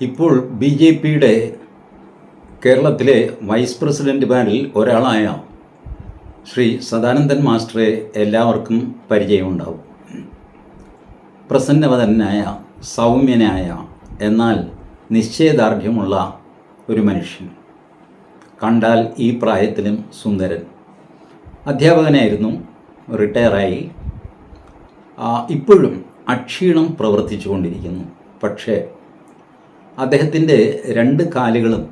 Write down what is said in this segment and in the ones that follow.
ഇപ്പോൾ B J പിയുടെ കേരളത്തിലെ വൈസ് പ്രസിഡന്റ് പ്രസിഡന്റുമാരിൽ ഒരാളായ ശ്രീ സദാനന്ദൻ മാസ്റ്ററെ എല്ലാവർക്കും പരിചയമുണ്ടാവും. പ്രസന്നവതനായ സൗമ്യനായ എന്നാൽ നിശ്ചയദാർഢ്യമുള്ള ഒരു മനുഷ്യൻ. കണ്ടാൽ ഈ പ്രായത്തിലും സുന്ദരൻ. അധ്യാപകനായിരുന്നു റിട്ടയറായി. ഇപ്പോഴും അക്ഷീണം പ്രവർത്തിച്ചു കൊണ്ടിരിക്കുന്നു പക്ഷേ അദ്ദേഹത്തിന്റെ രണ്ട് കാലുകളും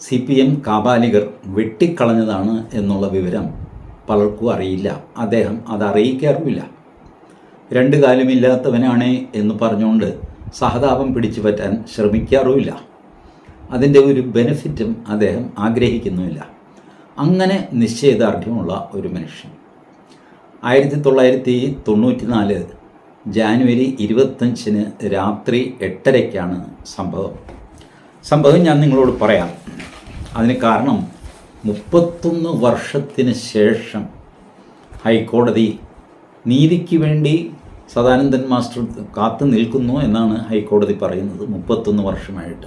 സി പി എം കാബാലികർ വെട്ടിക്കളഞ്ഞതാണ് എന്നുള്ള വിവരം പലർക്കും അറിയില്ല. അദ്ദേഹം അത് അറിയിക്കാറുമില്ല. രണ്ട് കാലുമില്ലാത്തവനാണ് എന്ന് പറഞ്ഞുകൊണ്ട് സഹതാപം പിടിച്ചു പറ്റാൻ ശ്രമിക്കാറുമില്ല. അതിന്റെ ഒരു ബെനിഫിറ്റും അദ്ദേഹം ആഗ്രഹിക്കുന്നുമില്ല. അങ്ങനെ നിശ്ചയദാർഢ്യമുള്ള ഒരു മനുഷ്യൻ. ആയിരത്തി തൊള്ളായിരത്തി തൊണ്ണൂറ്റി നാല് ജാനുവരി ഇരുപത്തഞ്ചിന് രാത്രി എട്ടരയ്ക്കാണ് സംഭവം. സംഭവം ഞാൻ നിങ്ങളോട് പറയാം. അതിന് കാരണം മുപ്പത്തൊന്ന് വർഷത്തിന് ശേഷം ഹൈക്കോടതി നീതിക്ക് വേണ്ടി സദാനന്ദൻ മാസ്റ്റർ കാത്തു നിൽക്കുന്നു എന്നാണ് ഹൈക്കോടതി പറയുന്നത് മുപ്പത്തൊന്ന് വർഷമായിട്ട്.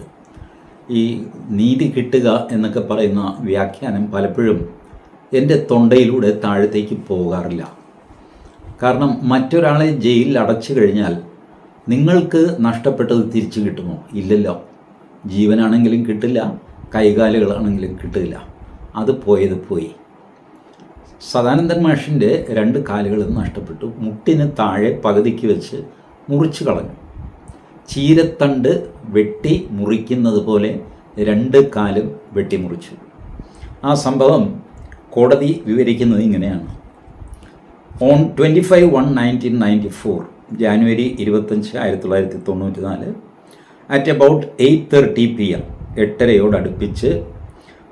ഈ നീതി കിട്ടുക എന്നൊക്കെ പറയുന്ന വ്യാഖ്യാനം പലപ്പോഴും എന്റെ തൊണ്ടയിലൂടെ താഴത്തേക്ക് പോകാറില്ല. കാരണം മറ്റൊരാളെ ജയിലിൽ അടച്ചു കഴിഞ്ഞാൽ നിങ്ങൾക്ക് നഷ്ടപ്പെട്ടത് തിരിച്ചു കിട്ടുമോ? ഇല്ലല്ലോ. ജീവനാണെങ്കിലും കിട്ടില്ല കൈകാലുകളാണെങ്കിലും കിട്ടില്ല. അത് പോയത് പോയി. സദാനന്ദൻ മാഷിന്റെ രണ്ട് കാലുകളും നഷ്ടപ്പെട്ടു. മുട്ടിന് താഴെ പകുതിക്ക് വെച്ച് മുറിച്ചു കളഞ്ഞു. ചീരത്തണ്ട് വെട്ടി മുറിക്കുന്നത് പോലെ രണ്ട് കാലും വെട്ടിമുറിച്ചു. ആ സംഭവം കോടതി വിവരിക്കുന്നത് ഇങ്ങനെയാണ്. On twenty five one nineteen ninety four January ഇരുപത്തഞ്ച് ആയിരത്തി തൊള്ളായിരത്തി തൊണ്ണൂറ്റി നാല് at about eight thirty P M എട്ടരയോടടുപ്പിച്ച്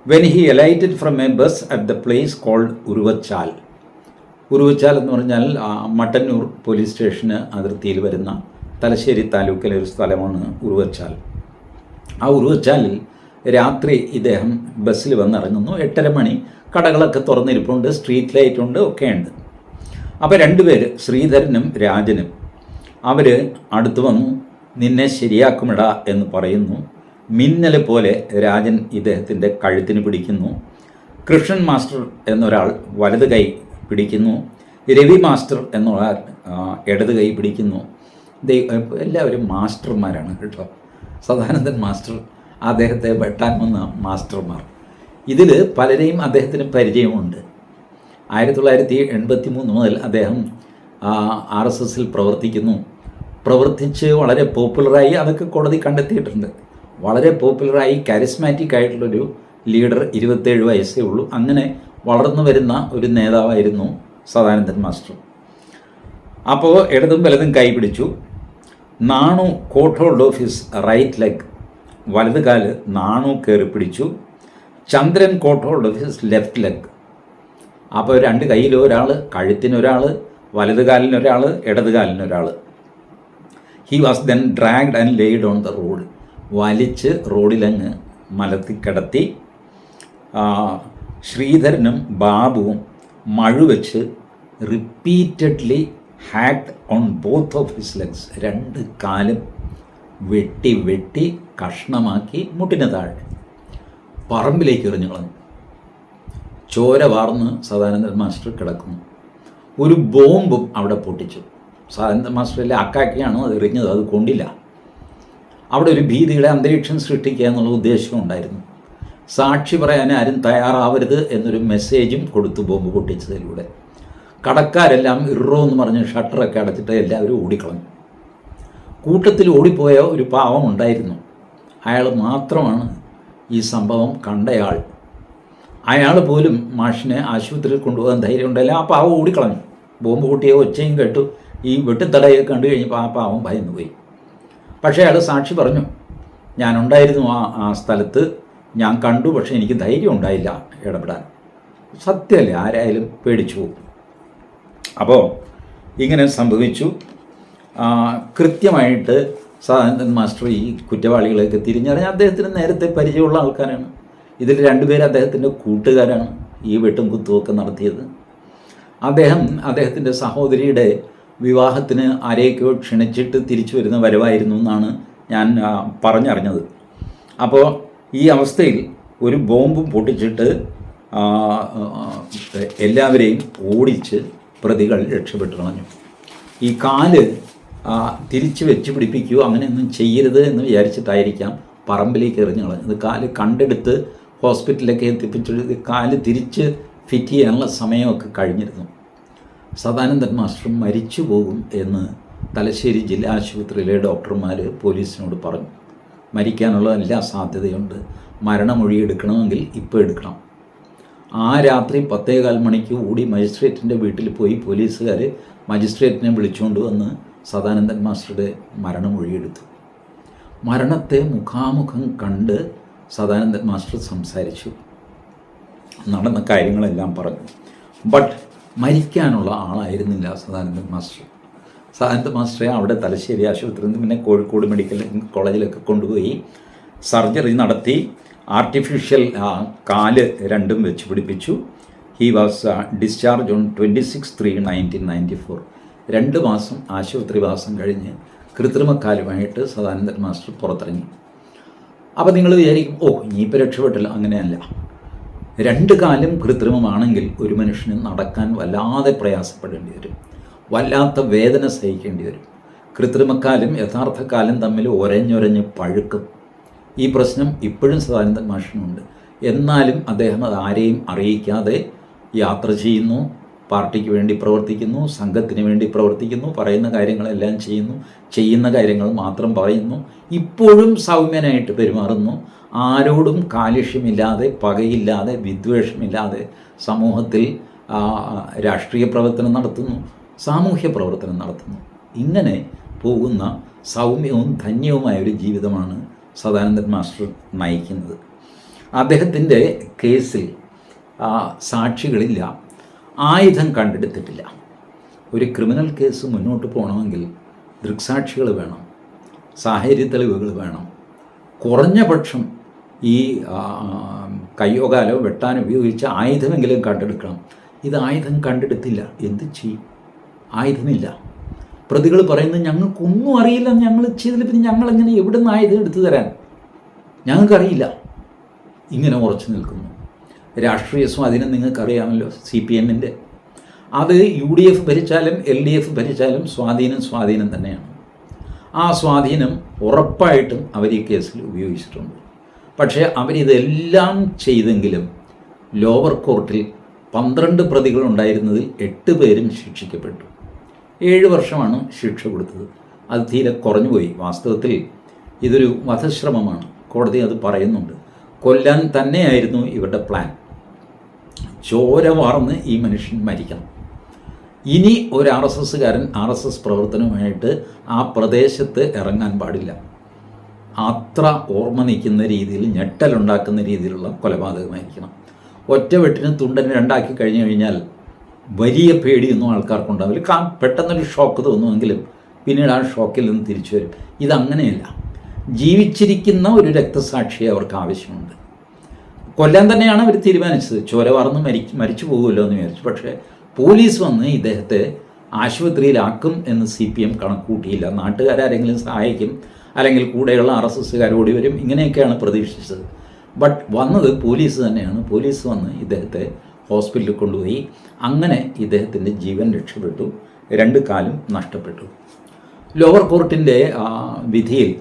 when he alighted from a bus at the place called Uruvachal. Uruvachal എന്ന് പറഞ്ഞാൽ മട്ടന്നൂർ പോലീസ് സ്റ്റേഷന് അതിർത്തിയിൽ വരുന്ന തലശ്ശേരി താലൂക്കിലെ ഒരു സ്ഥലമാണ് ഉരുവച്ചാൽ. ആ ഉരുവച്ചാലിൽ രാത്രി ഇദ്ദേഹം ബസ്സിൽ വന്നിറങ്ങുന്നു. എട്ടര മണി കടകളൊക്കെ തുറന്നിരിപ്പുണ്ട് സ്ട്രീറ്റ് ലൈറ്റ് ഉണ്ട് ഒക്കെ ഉണ്ട് അപ്പോൾ രണ്ടുപേര് ശ്രീധരനും രാജനും അവർ അടുത്ത് വന്നു നിന്നെ ശരിയാക്കുമിടാ എന്ന് പറയുന്നു. മിന്നൽ പോലെ രാജൻ ഇദ്ദേഹത്തിന്റെ കഴുത്തിന് പിടിക്കുന്നു. കൃഷ്ണൻ മാസ്റ്റർ എന്നൊരാൾ വലത് കൈ പിടിക്കുന്നു. രവി മാസ്റ്റർ എന്നൊരാൾ ഇടത് കൈ പിടിക്കുന്നു. എല്ലാവരും മാസ്റ്റർമാരാണ് കേട്ടോ. സദാനന്ദൻ മാസ്റ്റർ അദ്ദേഹത്തെ വെട്ടാൻ വന്ന മാസ്റ്റർമാർ. ഇതിൽ പലരെയും അദ്ദേഹത്തിന് പരിചയമുണ്ട്. ആയിരത്തി തൊള്ളായിരത്തി എൺപത്തി മൂന്ന് മുതൽ അദ്ദേഹം ആർ എസ് എസിൽ പ്രവർത്തിക്കുന്നു. പ്രവർത്തിച്ച് വളരെ പോപ്പുലറായി അതൊക്കെ കോടതി കണ്ടെത്തിയിട്ടുണ്ട്. വളരെ പോപ്പുലറായി കരിസ്മാറ്റിക് ആയിട്ടുള്ളൊരു ലീഡർ ഇരുപത്തേഴ് വയസ്സേ ഉള്ളൂ. അങ്ങനെ വളർന്നു വരുന്ന ഒരു നേതാവായിരുന്നു സദാനന്ദൻ മാസ്റ്റർ. അപ്പോൾ ഇടതും വലതും കൈപിടിച്ചു Nanu caught hold of his right leg വലത് കാൽ നാണു കയറി പിടിച്ചു. Chandran caught hold of his left leg അപ്പോൾ രണ്ട് കയ്യിൽ ഒരാൾ കഴുത്തിനൊരാൾ വലത് കാലിനൊരാൾ ഇടത് കാലിനൊരാൾ he was then dragged and laid on the road വലിച്ച് റോഡിലങ്ങ് മലത്തി കിടത്തി. ശ്രീധരനും ബാബുവും മഴുവെച്ച് repeatedly hacked on both of his legs രണ്ട് കാലും വെട്ടി വെട്ടി കഷ്ണമാക്കി മുട്ടിന് താഴെ. പറമ്പിലേക്ക് എറിഞ്ഞു കളഞ്ഞു. ചോര വാർന്ന് സദാനന്ദൻ മാസ്റ്റർ കിടക്കുന്നു. ഒരു ബോംബും അവിടെ പൊട്ടിച്ചു. സദാനന്ദൻ മാസ്റ്ററിലെ അക്കാക്കിയാണ്? അത് എറിഞ്ഞത്? അത് കൊണ്ടില്ല. അവിടെ ഒരു ഭീതിയുടെ അന്തരീക്ഷം സൃഷ്ടിക്കുക എന്നുള്ള ഉദ്ദേശം ഉണ്ടായിരുന്നു. സാക്ഷി പറയാൻ ആരും തയ്യാറാവരുത് എന്നൊരു മെസ്സേജും കൊടുത്തു ബോംബ് പൊട്ടിച്ചതിലൂടെ. കടക്കാരെല്ലാം ഇറോ എന്ന് പറഞ്ഞ് ഷട്ടറൊക്കെ അടച്ചിട്ട് എല്ലാവരും ഓടിക്കളഞ്ഞു. കൂട്ടത്തിൽ ഓടിപ്പോയ ഒരു പാവം ഉണ്ടായിരുന്നു. അയാൾ മാത്രമാണ് ഈ സംഭവം കണ്ടയാൾ. അയാൾ പോലും മാഷിനെ ആശുപത്രിയിൽ കൊണ്ടുപോകാൻ ധൈര്യം ഉണ്ടായില്ല. ആ പാവം ഓടിക്കളഞ്ഞു. ബോംബ് പൊട്ടിയ ഒച്ചയും കേട്ടു. ഈ വെട്ടിത്തടയൊക്കെ കണ്ടു കഴിഞ്ഞപ്പോൾ ആ പാവം ഭയന്നു പോയി പക്ഷേ അയാൾ സാക്ഷി പറഞ്ഞു ഞാനുണ്ടായിരുന്നു ആ ആ സ്ഥലത്ത്. ഞാൻ കണ്ടു പക്ഷേ എനിക്ക് ധൈര്യം ഉണ്ടായില്ല ഇടപെടാൻ. സത്യമല്ലേ? ആരായാലും പേടിച്ചു പോകും. അപ്പോൾ ഇങ്ങനെ സംഭവിച്ചു. കൃത്യമായിട്ട് സാധാരണ മാസ്റ്റർ ഈ കുറ്റവാളികളെയൊക്കെ തിരിച്ചറിഞ്ഞ് അദ്ദേഹത്തിന് നേരത്തെ പരിചയമുള്ള ആൾക്കാരാണ്. ഇതിൽ രണ്ടുപേർ അദ്ദേഹത്തിന്റെ കൂട്ടുകാരാണ് ഈ വെട്ടും കുത്തുമൊക്കെ നടത്തിയത്. അദ്ദേഹം അദ്ദേഹത്തിന്റെ സഹോദരിയുടെ വിവാഹത്തിന് ആരെയൊക്കെയോ ക്ഷണിച്ചിട്ട് തിരിച്ചു വരുന്ന വരവായിരുന്നു എന്നാണ് ഞാൻ പറഞ്ഞറിഞ്ഞത്. അപ്പോൾ ഈ അവസ്ഥയിൽ ഒരു ബോംബ് പൊട്ടിച്ചിട്ട് എല്ലാവരെയും ഓടിച്ച് പ്രതികൾ രക്ഷപ്പെട്ടു കളഞ്ഞു. ഈ കാൽ തിരിച്ച് വെച്ച് പിടിപ്പിക്കുകയോ അങ്ങനെയൊന്നും ചെയ്യരുത് എന്ന് വിചാരിച്ചിട്ടായിരിക്കാം പറമ്പിലേക്ക് എറിഞ്ഞു കളഞ്ഞത്. കാൽ കണ്ടെടുത്ത് ഹോസ്പിറ്റലിലൊക്കെ എത്തിപ്പിച്ചിട്ട് കാൽ തിരിച്ച് ഫിറ്റ് ചെയ്യാനുള്ള സമയമൊക്കെ കഴിഞ്ഞിരുന്നു. സദാനന്ദൻ മാസ്റ്റർ മരിച്ചു പോകും എന്ന് തലശ്ശേരി ജില്ലാ ആശുപത്രിയിലെ ഡോക്ടർമാർ പോലീസിനോട് പറഞ്ഞു. മരിക്കാനുള്ള എല്ലാ സാധ്യതയുണ്ട്. മരണമൊഴി എടുക്കണമെങ്കിൽ ഇപ്പോൾ എടുക്കണം. ആ രാത്രി പത്തേകാൽ മണിക്ക് കൂടി മജിസ്ട്രേറ്റിന്റെ വീട്ടിൽ പോയി പോലീസുകാർ മജിസ്ട്രേറ്റിനെ വിളിച്ചുകൊണ്ട് വന്ന് സദാനന്ദൻ മാസ്റ്ററുടെ മരണമൊഴിയെടുത്തു മരണത്തെ മുഖാമുഖം കണ്ട് സദാനന്ദൻ മാസ്റ്റർ സംസാരിച്ചു. നടന്ന കാര്യങ്ങളെല്ലാം പറഞ്ഞു. ബട്ട് മരിക്കാനുള്ള ആളായിരുന്നില്ല സദാനന്ദൻ മാസ്റ്റർ. സദാനന്ദ മാസ്റ്ററെ അവിടെ തലശ്ശേരി ആശുപത്രിയിൽ നിന്ന് പിന്നെ കോഴിക്കോട് മെഡിക്കൽ കോളേജിലൊക്കെ കൊണ്ടുപോയി. സർജറി നടത്തി. ആർട്ടിഫിഷ്യൽ കാൽ രണ്ടും വെച്ച് പിടിപ്പിച്ചു. He was discharge on twenty six three nineteen ninety four രണ്ട് മാസം ആശുപത്രി വാസം കഴിഞ്ഞ് കൃത്രിമക്കാലുമായിട്ട് സദാനന്ദൻ മാസ്റ്റർ പുറത്തിറങ്ങി. അപ്പോൾ നിങ്ങൾ വിചാരിക്കും ഓ ഇനിയിപ്പോൾ രക്ഷപ്പെട്ടില്ല. അങ്ങനെയല്ല. രണ്ട് കാലം കൃത്രിമമാണെങ്കിൽ ഒരു മനുഷ്യന് നടക്കാൻ വല്ലാതെ പ്രയാസപ്പെടേണ്ടി വരും. വല്ലാത്ത വേദന സഹിക്കേണ്ടി വരും. കൃത്രിമക്കാലും യഥാർത്ഥക്കാലം കാലും തമ്മിൽ ഒരഞ്ഞൊരഞ്ഞ് പഴുക്കും. ഈ പ്രശ്നം ഇപ്പോഴും സദാനന്ദൻ മാഷിനുണ്ട്. എന്നാലും അദ്ദേഹം അത് ആരെയും അറിയിക്കാതെ യാത്ര ചെയ്യുന്നു. പാർട്ടിക്ക് വേണ്ടി പ്രവർത്തിക്കുന്നു സംഘത്തിന് വേണ്ടി പ്രവർത്തിക്കുന്നു പറയുന്ന കാര്യങ്ങളെല്ലാം ചെയ്യുന്നു ചെയ്യുന്ന കാര്യങ്ങൾ മാത്രം പറയുന്നു ഇപ്പോഴും സൗമ്യനായിട്ട് പെരുമാറുന്നു. ആരോടും കാലുഷ്യമില്ലാതെ പകയില്ലാതെ വിദ്വേഷമില്ലാതെ സമൂഹത്തിൽ രാഷ്ട്രീയ പ്രവർത്തനം നടത്തുന്നു സാമൂഹ്യ പ്രവർത്തനം നടത്തുന്നു. ഇങ്ങനെ പോകുന്ന സൗമ്യവും ധന്യവുമായ ഒരു ജീവിതമാണ് സദാനന്ദൻ മാസ്റ്റർ നയിക്കുന്നത്. അദ്ദേഹത്തിന്റെ കേസിൽ സാക്ഷികളില്ല. ആയുധം കണ്ടെടുത്തിട്ടില്ല. ഒരു ക്രിമിനൽ കേസ് മുന്നോട്ട് പോകണമെങ്കിൽ ദൃക്സാക്ഷികൾ വേണം സാഹചര്യ തെളിവുകൾ വേണം. കുറഞ്ഞ പക്ഷം ഈ കയ്യോ കാലോ വെട്ടാൻ ഉപയോഗിച്ച ആയുധമെങ്കിലും കണ്ടെടുക്കണം. ഇത് ആയുധം കണ്ടെടുത്തില്ല. എന്ത് ചെയ്യും? ആയുധമില്ല. പ്രതികൾ പറയുന്നത് ഞങ്ങൾക്കൊന്നും അറിയില്ല. ഞങ്ങൾ ചെയ്തില്ല പിന്നെ ഞങ്ങളെങ്ങനെ എവിടെ നിന്ന് ആയുധം എടുത്തു തരാൻ? ഞങ്ങൾക്കറിയില്ല. ഇങ്ങനെ ഉറച്ചു നിൽക്കുന്നു. രാഷ്ട്രീയ സ്വാധീനം നിങ്ങൾക്കറിയാമല്ലോ സി പി എമ്മിന്റെ. അത് യു ഡി എഫ് ഭരിച്ചാലും എൽ ഡി എഫ് ഭരിച്ചാലും സ്വാധീനം സ്വാധീനം തന്നെയാണ്. ആ സ്വാധീനം ഉറപ്പായിട്ടും അവർ ഈ കേസിൽ ഉപയോഗിച്ചിട്ടുണ്ട്. പക്ഷേ അവരിതെല്ലാം ചെയ്തെങ്കിലും ലോവർ കോർട്ടിൽ പന്ത്രണ്ട് പ്രതികൾ ഉണ്ടായിരുന്നതിൽ എട്ട് പേരും ശിക്ഷിക്കപ്പെട്ടു. ഏഴ് വർഷമാണ് ശിക്ഷ കൊടുത്തത്. അത് തീരെ കുറഞ്ഞുപോയി വാസ്തവത്തിൽ ഇതൊരു വധശ്രമമാണ്. കോടതി അത് പറയുന്നുണ്ട്. കൊല്ലാൻ തന്നെയായിരുന്നു ഇവരുടെ പ്ലാൻ. ചോര വാർന്ന് ഈ മനുഷ്യൻ മരിക്കണം. ഇനി ഒരു ആർ എസ് എസ്സുകാരൻ ആർ എസ് എസ് പ്രവർത്തനവുമായിട്ട് ആ പ്രദേശത്ത് ഇറങ്ങാൻ പാടില്ല. അത്ര ഓർമ്മ നിൽക്കുന്ന രീതിയിൽ ഞെട്ടലുണ്ടാക്കുന്ന രീതിയിലുള്ള കൊലപാതകമായിരിക്കണം. ഒറ്റ വെട്ടിന് തുണ്ടന് രണ്ടാക്കി കഴിഞ്ഞു കഴിഞ്ഞാൽ വലിയ പേടിയൊന്നും ആൾക്കാർക്കുണ്ടാവില്ല. കാ പെട്ടെന്നൊരു ഷോക്ക് തോന്നുമെങ്കിലും പിന്നീട് ആ ഷോക്കിൽ നിന്ന് തിരിച്ചു വരും. ഇതങ്ങനെയല്ല. ജീവിച്ചിരിക്കുന്ന ഒരു രക്തസാക്ഷിയെ അവർക്ക് ആവശ്യമുണ്ട്. കൊല്ലാൻ തന്നെയാണ് അവർ തീരുമാനിച്ചത്. ചോര വാർന്ന് മരി മരിച്ചു പോകുമല്ലോ എന്ന് വിചാരിച്ചു. പക്ഷേ പോലീസ് വന്ന് ഇദ്ദേഹത്തെ ആശുപത്രിയിലാക്കും എന്ന് സി പി എം കണക്കൂട്ടിയില്ല നാട്ടുകാരെങ്കിലും സഹായിക്കും അല്ലെങ്കിൽ കൂടെയുള്ള ആർ എസ് എസ്സുകാർ വരും. ഇങ്ങനെയൊക്കെയാണ് പ്രതീക്ഷിച്ചത്. ബട്ട് വന്നത് പോലീസ് തന്നെയാണ്. പോലീസ് വന്ന് ഇദ്ദേഹത്തെ ഹോസ്പിറ്റലിൽ കൊണ്ടുപോയി. അങ്ങനെ ഇദ്ദേഹത്തിന്റെ ജീവൻ രക്ഷപ്പെട്ടു. രണ്ട് കാലും നഷ്ടപ്പെട്ടു. ലോവർ കോർട്ടിന്റെ വിധിയിൽ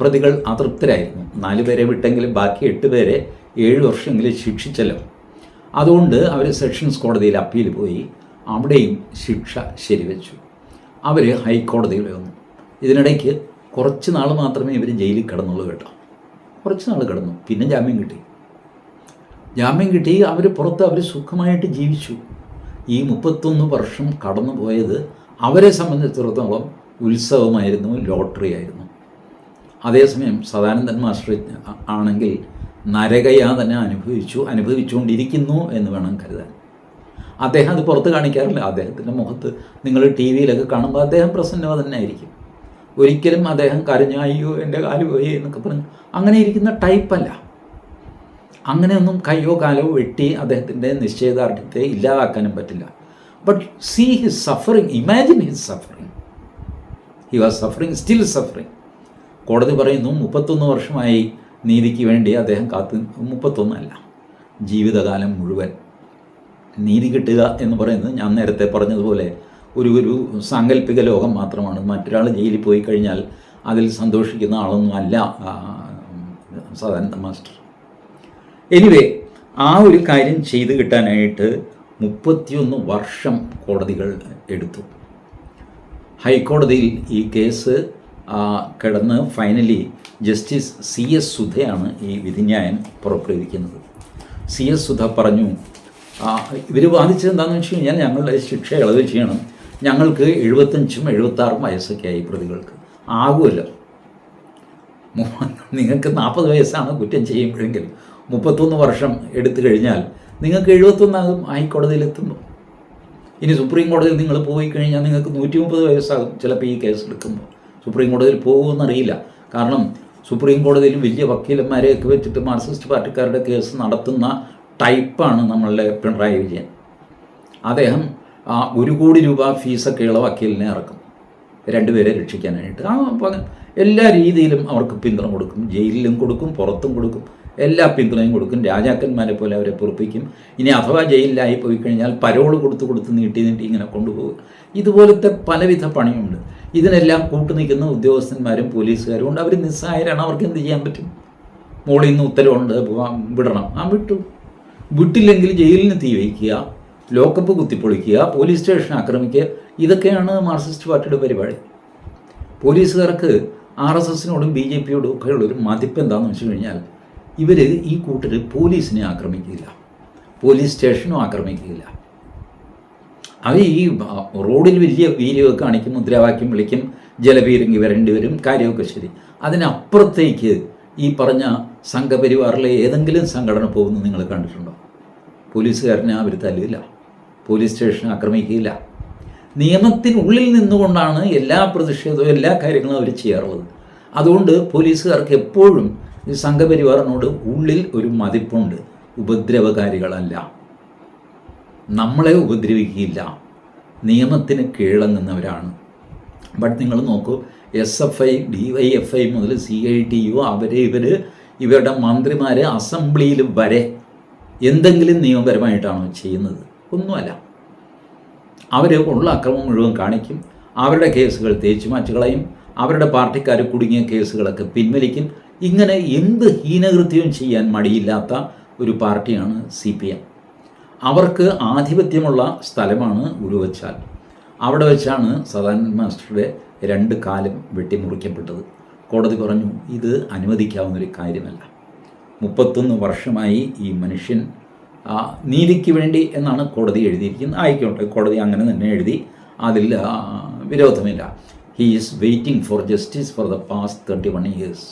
പ്രതികൾ അതൃപ്തരായിരുന്നു. നാല് പേരെ വിട്ടെങ്കിലും ബാക്കി എട്ട് പേരെ ഏഴ് വർഷമെങ്കിലും ശിക്ഷിച്ചല്ലോ. അതുകൊണ്ട് അവർ സെഷൻസ് കോടതിയിൽ അപ്പീൽ പോയി. അവിടെയും ശിക്ഷ ശരിവെച്ചു. അവർ ഹൈക്കോടതിയിൽ വന്നു. ഇതിനിടയ്ക്ക് കുറച്ച് നാൾ മാത്രമേ ഇവർ ജയിലിൽ കിടന്നുള്ളൂ കേട്ടോ. കുറച്ച് നാൾ കിടന്നു. പിന്നെ ജാമ്യം കിട്ടി. ജാമ്യം കിട്ടി. അവർ പുറത്ത് അവർ സുഖമായിട്ട് ജീവിച്ചു. ഈ മുപ്പത്തൊന്ന് വർഷം കടന്നു പോയത് അവരെ സംബന്ധിച്ചിടത്തോളം ഉത്സവമായിരുന്നു ലോട്ടറി ആയിരുന്നു. അതേസമയം സദാനന്ദൻ മാസ്റ്റർ ആണെങ്കിൽ നരകയാതന അനുഭവിച്ചു അനുഭവിച്ചുകൊണ്ടിരിക്കുന്നു എന്ന് വേണം കരുതാൻ. അദ്ദേഹം അത് പുറത്ത് കാണിക്കാറില്ല. അദ്ദേഹത്തിന്റെ മുഖത്ത് നിങ്ങൾ ടി വിയിലൊക്കെ കാണുമ്പോൾ അദ്ദേഹം പ്രസന്നത തന്നെ ആയിരിക്കും. ഒരിക്കലും അദ്ദേഹം കരഞ്ഞു അയ്യോ എന്റെ കാൽ പോയി എന്നൊക്കെ പറഞ്ഞു അങ്ങനെ ഇരിക്കുന്ന ടൈപ്പല്ല അങ്ങനെയൊന്നും കയ്യോ കാലോ വെട്ടി അദ്ദേഹത്തിന്റെ നിശ്ചയദാർഢ്യത്തെ ഇല്ലാതാക്കാനും പറ്റില്ല. But see his suffering imagine his suffering he was suffering still suffering കോടതി പറയുന്നു മുപ്പത്തൊന്ന് വർഷമായി നീതിക്ക് വേണ്ടി അദ്ദേഹം കാത്തു മുപ്പത്തൊന്നല്ല. ജീവിതകാലം മുഴുവൻ നീതി കിട്ടുക എന്ന് പറയുന്നത് ഞാൻ നേരത്തെ പറഞ്ഞതുപോലെ ഒരു ഒരു സാങ്കല്പിക ലോകം മാത്രമാണ്. മറ്റൊരാൾ ജയിലിൽ പോയി കഴിഞ്ഞാൽ അതിൽ സന്തോഷിക്കുന്ന ആളൊന്നും അല്ല സദാനന്ദ മാസ്റ്റർ. എനിവേ ആ ഒരു കാര്യം ചെയ്തു കിട്ടാനായിട്ട് മുപ്പത്തിയൊന്ന് വർഷം കോടതികൾ എടുത്തു. ഹൈക്കോടതിയിൽ ഈ കേസ് കിടന്ന് ഫൈനലി ജസ്റ്റിസ് സി എസ് സുധയാണ് ഈ വിധിന്യായം പുറപ്പെടുവിക്കുന്നത്. സി എസ് സുധ പറഞ്ഞു ഇവർ വാദിച്ചത് എന്താണെന്ന് വെച്ച് കഴിഞ്ഞാൽ ഞങ്ങളുടെ ശിക്ഷ ഇളവ് ചെയ്യണം. ഞങ്ങൾക്ക് എഴുപത്തഞ്ചും എഴുപത്താറും വയസ്സൊക്കെ ആയി പ്രതികൾക്ക്. ആകുമല്ലോ. നിങ്ങൾക്ക് നാൽപ്പത് വയസ്സാണ് കുറ്റം ചെയ്യുമ്പോഴെങ്കിൽ മുപ്പത്തൊന്ന് വർഷം എടുത്തു കഴിഞ്ഞാൽ നിങ്ങൾക്ക് എഴുപത്തൊന്നാകും ഹൈക്കോടതിയിലെത്തുമ്പോൾ ഇനി സുപ്രീം കോടതിയിൽ നിങ്ങൾ പോയി കഴിഞ്ഞാൽ നിങ്ങൾക്ക് നൂറ്റി മുപ്പത് വയസ്സാകും ചിലപ്പോൾ ഈ കേസ് എടുക്കുമ്പോൾ. സുപ്രീം കോടതിയിൽ പോകുമെന്നറിയില്ല. കാരണം സുപ്രീം കോടതിയിൽ വലിയ വക്കീലന്മാരെയൊക്കെ വെച്ചിട്ട് മാർക്സിസ്റ്റ് പാർട്ടിക്കാരുടെ കേസ് നടത്തുന്ന ടൈപ്പാണ് നമ്മളുടെ പിണറായി വിജയൻ. അദ്ദേഹം ആ, ഒരു കോടി രൂപ ഫീസൊക്കെയുള്ള വക്കീലിനെ ഇറക്കും. രണ്ടുപേരെ രക്ഷിക്കാനായിട്ട്. ആ എല്ലാ രീതിയിലും അവർക്ക് പിന്തുണ കൊടുക്കും. ജയിലിലും കൊടുക്കും പുറത്തും കൊടുക്കും. എല്ലാ പിന്തുണയും കൊടുക്കും. രാജാക്കന്മാരെ പോലെ അവരെ പൊറപ്പിക്കും. ഇനി അഥവാ ജയിലിലായി പോയി കഴിഞ്ഞാൽ പരോൾ കൊടുത്ത് കൊടുത്ത് നീട്ടി നീട്ടി ഇങ്ങനെ കൊണ്ടുപോകും. ഇതുപോലത്തെ പലവിധ പണിയുണ്ട്. ഇതിനെല്ലാം കൂട്ടു നിൽക്കുന്ന ഉദ്യോഗസ്ഥന്മാരും പോലീസുകാരും ഉണ്ട്. അവർ നിസ്സഹായരാണ് അവർക്ക് എന്ത് ചെയ്യാൻ പറ്റും? മോളിൽ നിന്ന് ഉത്തരവുണ്ട്. വിടണം. ആ വിട്ടു. വിട്ടില്ലെങ്കിൽ ജയിലിന് തീ വയ്ക്കുക ലോക്കപ്പ് കുത്തിപ്പൊളിക്കുക പോലീസ് സ്റ്റേഷൻ ആക്രമിക്കുക. ഇതൊക്കെയാണ് മാർക്സിസ്റ്റ് പാർട്ടിയുടെ പരിപാടി. പോലീസുകാർക്ക് ആർ എസ് എസിനോടും ബി ജെ പിയോടും ഒക്കെ ഉള്ളൊരു മതിപ്പ് എന്താണെന്ന് വെച്ച് കഴിഞ്ഞാൽ ഇവർ ഈ കൂട്ടർ പോലീസിനെ ആക്രമിക്കില്ല. പോലീസ് സ്റ്റേഷനും ആക്രമിക്കില്ല. അവർ ഈ റോഡിൽ വലിയ വീര്യമൊക്കെ കാണിക്കും മുദ്രാവാക്യം വിളിക്കും ജലപീരങ്കി വരേണ്ടി വരും കാര്യമൊക്കെ ശരി. അതിനപ്പുറത്തേക്ക് ഈ പറഞ്ഞ സംഘപരിവാറിലെ ഏതെങ്കിലും സംഘടന പോകുന്നത് നിങ്ങൾ കണ്ടിട്ടുണ്ടോ? പോലീസുകാരനെ അവർ തല്ലില്ല പോലീസ് സ്റ്റേഷൻ ആക്രമിക്കുകയില്ല. നിയമത്തിനുള്ളിൽ നിന്നുകൊണ്ടാണ് എല്ലാ പ്രതിഷേധവും എല്ലാ കാര്യങ്ങളും അവർ ചെയ്യാറുള്ളത്. അതുകൊണ്ട് പോലീസുകാർക്ക് എപ്പോഴും ഈ സംഘപരിവാറിനോട് ഉള്ളിൽ ഒരു മതിപ്പുണ്ട്. ഉപദ്രവകാരികളല്ല. നമ്മളെ ഉപദ്രവിക്കുകയില്ല. നിയമത്തിന് കീഴടങ്ങുന്നവരാണ് ബട്ട് നിങ്ങൾ നോക്കൂ S F I D Y F I മുതൽ സി ഐ ടി യു അവർ ഇവർ ഇവരുടെ മന്ത്രിമാർ അസംബ്ലിയിൽ വരെ എന്തെങ്കിലും നിയമപരമായിട്ടാണോ ചെയ്യുന്നത്? ഒന്നുമല്ല. അവർ ഉള്ള അക്രമം മുഴുവൻ കാണിക്കും. അവരുടെ കേസുകൾ തേച്ചു മാറ്റുകളയും അവരുടെ പാർട്ടിക്കാർ കുടുങ്ങിയ കേസുകളൊക്കെ പിൻവലിക്കും. ഇങ്ങനെ എന്ത് ഹീനകൃത്യവും ചെയ്യാൻ മടിയില്ലാത്ത ഒരു പാർട്ടിയാണ് സി പി എം. അവർക്ക് ആധിപത്യമുള്ള സ്ഥലമാണ് ഉരുവച്ചാൽ. അവിടെ വെച്ചാണ് സദാനന്ദ മാസ്റ്ററുടെ രണ്ട് കാലം വെട്ടിമുറിക്കപ്പെട്ടത്. കോടതി പറഞ്ഞു ഇത് അനുവദിക്കാവുന്നൊരു കാര്യമല്ല. മുപ്പത്തൊന്ന് വർഷമായി ഈ മനുഷ്യൻ നീതിക്ക് വേണ്ടി എന്നാണ് കോടതി എഴുതിയിരിക്കുന്നത്. ആയിക്കോട്ടെ കോടതി അങ്ങനെ തന്നെ എഴുതി അതിൽ വിരോധമില്ല. He is waiting for justice for the past thirty one years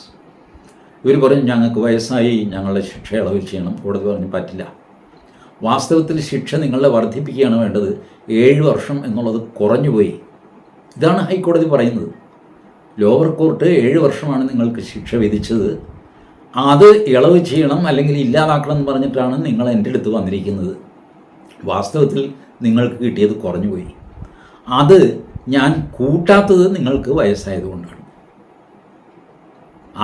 ഇവർ പറഞ്ഞു ഞങ്ങൾക്ക് വയസ്സായി ഞങ്ങളുടെ ശിക്ഷ ഇളവ് ചെയ്യണം. കോടതി പറഞ്ഞു പറ്റില്ല. വാസ്തവത്തിൽ ശിക്ഷ നിങ്ങളെ വർദ്ധിപ്പിക്കുകയാണ് വേണ്ടത് ഏഴ് വർഷം എന്നുള്ളത് കുറഞ്ഞുപോയി. ഇതാണ് ഹൈക്കോടതി പറയുന്നത്. ലോവർ കോർട്ട് ഏഴ് വർഷമാണ് നിങ്ങൾക്ക് ശിക്ഷ വിധിച്ചത്. അത് ഇളവ് ചെയ്യണം അല്ലെങ്കിൽ ഇല്ലാതാക്കണം എന്ന് പറഞ്ഞിട്ടാണ് നിങ്ങൾ എന്റെ അടുത്ത് വന്നിരിക്കുന്നത്. വാസ്തവത്തിൽ നിങ്ങൾക്ക് കിട്ടിയത് കുറഞ്ഞുപോയി. അത് ഞാൻ കൂട്ടാത്തത് നിങ്ങൾക്ക് വയസ്സായതുകൊണ്ടാണ്.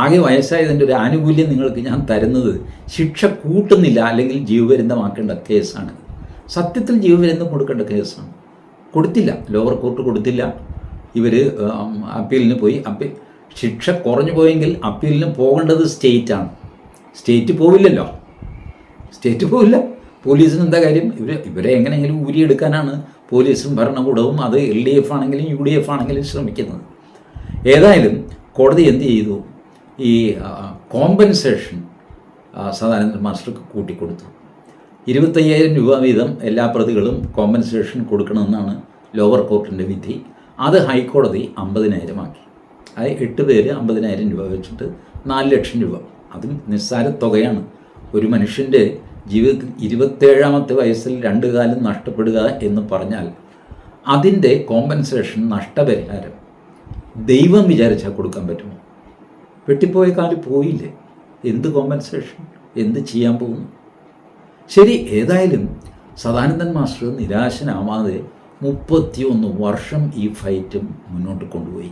ആകെ വയസ്സായതിന്റെ ഒരു ആനുകൂല്യം നിങ്ങൾക്ക് ഞാൻ തരുന്നത് ശിക്ഷ കൂട്ടുന്നില്ല അല്ലെങ്കിൽ ജീവപര്യന്തമാക്കേണ്ട കേസാണ്. സത്യത്തിൽ ജീവപര്യന്തം കൊടുക്കേണ്ട കേസാണ്. കൊടുത്തില്ല. ലോവർ കോർട്ട് കൊടുത്തില്ല. ഇവർ അപ്പീലിന് പോയി അപ്പീൽ ശിക്ഷ കുറഞ്ഞു പോയെങ്കിൽ അപ്പീലിന് പോകേണ്ടത് സ്റ്റേറ്റാണ്. സ്റ്റേറ്റ് പോവില്ലല്ലോ. സ്റ്റേറ്റ് പോവില്ല. പോലീസിന് എന്താ കാര്യം? ഇവർ ഇവരെ എങ്ങനെയെങ്കിലും ഊരിയെടുക്കാനാണ് പോലീസും ഭരണകൂടവും അത് എൽ ഡി എഫ് ആണെങ്കിലും യു ഡി എഫ് ആണെങ്കിലും ശ്രമിക്കുന്നത്. ഏതായാലും കോടതി എന്ത് ചെയ്തു? ഈ കോമ്പൻസേഷൻ സദാനന്ദ മാസ്റ്റർക്ക് കൂട്ടിക്കൊടുത്തു. ഇരുപത്തയ്യായിരം രൂപ വീതം എല്ലാ പ്രതികളും കോമ്പൻസേഷൻ കൊടുക്കണമെന്നാണ് ലോവർ കോർട്ടിന്റെ വിധി. അത് ഹൈക്കോടതി അമ്പതിനായിരം ആക്കി. അത് എട്ട് പേര് അമ്പതിനായിരം രൂപ വെച്ചിട്ട് നാല് ലക്ഷം രൂപ. അതും നിസ്സാര തുകയാണ്. ഒരു മനുഷ്യന്റെ ജീവിതത്തിൽ ഇരുപത്തേഴാമത്തെ വയസ്സിൽ രണ്ടു കാലം നഷ്ടപ്പെടുക എന്ന് പറഞ്ഞാൽ അതിന്റെ കോമ്പൻസേഷൻ നഷ്ടപരിഹാരം ദൈവം വിചാരിച്ചാൽ കൊടുക്കാൻ പറ്റുമോ? വെട്ടിപ്പോയ കാൽ പോയില്ലേ? എന്ത് കോമ്പൻസേഷൻ എന്ത് ചെയ്യാൻ പോകുന്നു? ശരി ഏതായാലും സദാനന്ദൻ മാസ്റ്റർ നിരാശനാവാതെ മുപ്പത്തിയൊന്ന് വർഷം ഈ ഫൈറ്റും മുന്നോട്ട് കൊണ്ടുപോയി.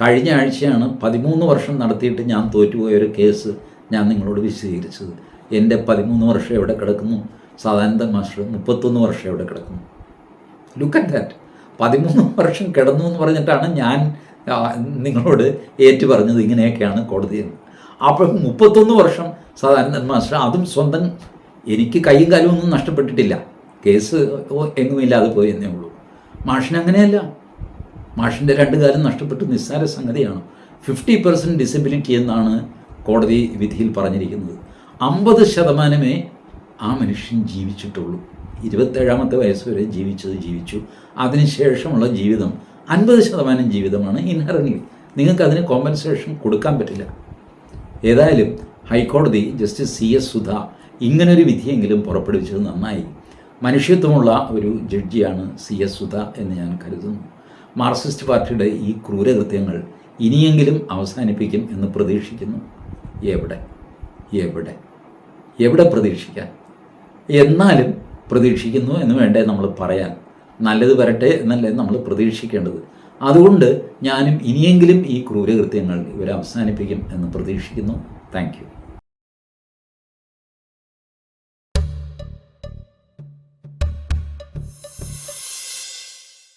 കഴിഞ്ഞ ആഴ്ചയാണ് പതിമൂന്ന് വർഷം നടത്തിയിട്ട് ഞാൻ തോറ്റുപോയ ഒരു കേസ് ഞാൻ നിങ്ങളോട് വിശദീകരിച്ചത്. എന്റെ പതിമൂന്ന് വർഷം എവിടെ കിടക്കുന്നു? സദാനന്ദൻ മാസ്റ്റർ മുപ്പത്തൊന്ന് വർഷം എവിടെ കിടക്കുന്നു? ലുക്ക് അറ്റ് ദാറ്റ് പതിമൂന്ന് വർഷം കിടന്നു എന്ന് പറഞ്ഞിട്ടാണ് ഞാൻ നിങ്ങളോട് ഏറ്റു പറഞ്ഞത് ഇങ്ങനെയൊക്കെയാണ് കോടതി എന്ന്. അപ്പം മുപ്പത്തൊന്ന് വർഷം സാധാരണ മാസ്റ്റർ അതും സ്വന്തം എനിക്ക് കൈയും കാലും ഒന്നും നഷ്ടപ്പെട്ടിട്ടില്ല. കേസ് എങ്ങുമില്ലാതെ പോയി എന്നേ ഉള്ളൂ. മാഷിന് അങ്ങനെയല്ല. മാഷിന്റെ രണ്ട് കാലം നഷ്ടപ്പെട്ട്. നിസ്സാര സംഗതിയാണ്. ഫിഫ്റ്റി പെർസെന്റ് ഡിസബിലിറ്റി എന്നാണ് കോടതി വിധിയിൽ പറഞ്ഞിരിക്കുന്നത്. അമ്പത് ശതമാനമേ ആ മനുഷ്യൻ ജീവിച്ചിട്ടുള്ളൂ. ഇരുപത്തേഴാമത്തെ വയസ്സ് വരെ ജീവിച്ചത് ജീവിച്ചു. അതിനുശേഷമുള്ള ജീവിതം അൻപത് ശതമാനം ജീവിതമാണ് ഇൻഹറൻലി നിങ്ങൾക്ക് അതിന് കോമ്പൻസേഷൻ കൊടുക്കാൻ പറ്റില്ല. ഏതായാലും ഹൈക്കോടതി ജസ്റ്റിസ് സി എസ് സുധ ഇങ്ങനൊരു വിധിയെങ്കിലും പുറപ്പെടുവിച്ചത് നന്നായി. മനുഷ്യത്വമുള്ള ഒരു ജഡ്ജിയാണ് സി എസ് സുധ എന്ന് ഞാൻ കരുതുന്നു. മാർക്സിസ്റ്റ് പാർട്ടിയുടെ ഈ ക്രൂരകൃത്യങ്ങൾ ഇനിയെങ്കിലും അവസാനിപ്പിക്കും എന്ന് പ്രതീക്ഷിക്കുന്നു. എവിടെ? എവിടെ? എവിടെ പ്രതീക്ഷിക്കാൻ? എന്നാലും പ്രതീക്ഷിക്കുന്നു എന്ന് വേണ്ടേ നമ്മൾ പറയാൻ. നല്ലത് വരട്ടെ എന്നല്ലേ നമ്മൾ പ്രതീക്ഷിക്കേണ്ടത്. അതുകൊണ്ട് ഞാനും ഇനിയെങ്കിലും ഈ ക്രൂരകൃത്യങ്ങൾ ഇവർ അവസാനിപ്പിക്കും എന്ന് പ്രതീക്ഷിക്കുന്നു. താങ്ക്